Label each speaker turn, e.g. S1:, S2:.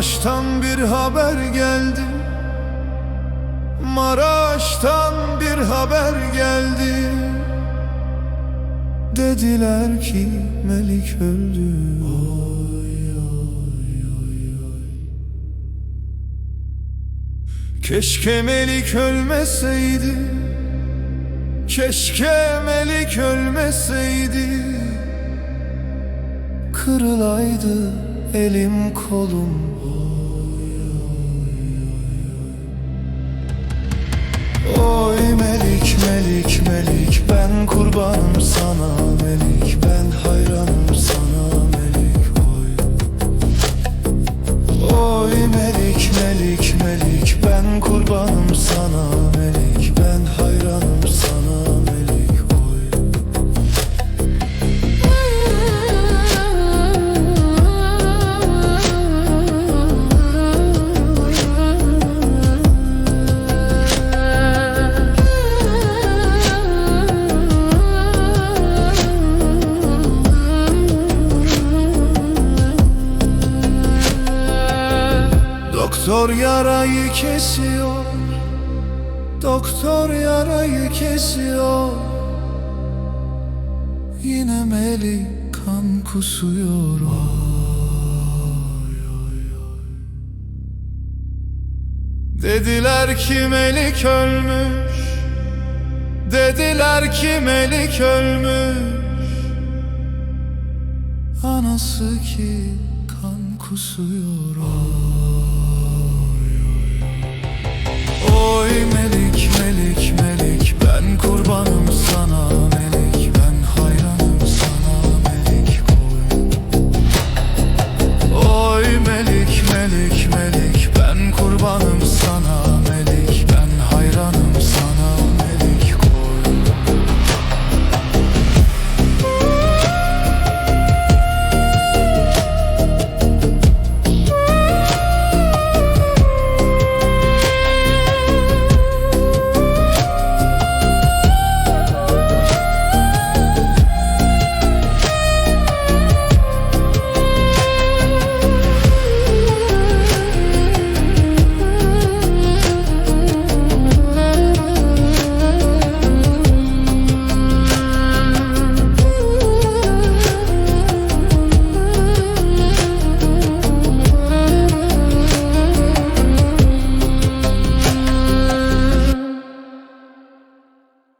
S1: Maraş'tan bir haber geldi. Maraş'tan bir haber geldi. Dediler ki Melik öldü. Keşke Melik ölmeseydi. Keşke Melik ölmeseydi. Kırılaydı elim kolum. Oy Melik Melik Melik. Ben kurbanım sana Melik. Ben hayranım Doktor yarayı kesiyor. Doktor yarayı kesiyor. Yine Melik kan kusuyor. Ay, ay, ay. Dediler ki Melik ölmüş. Dediler ki Melik ölmüş. Anası ki kan kusuyor. Ay,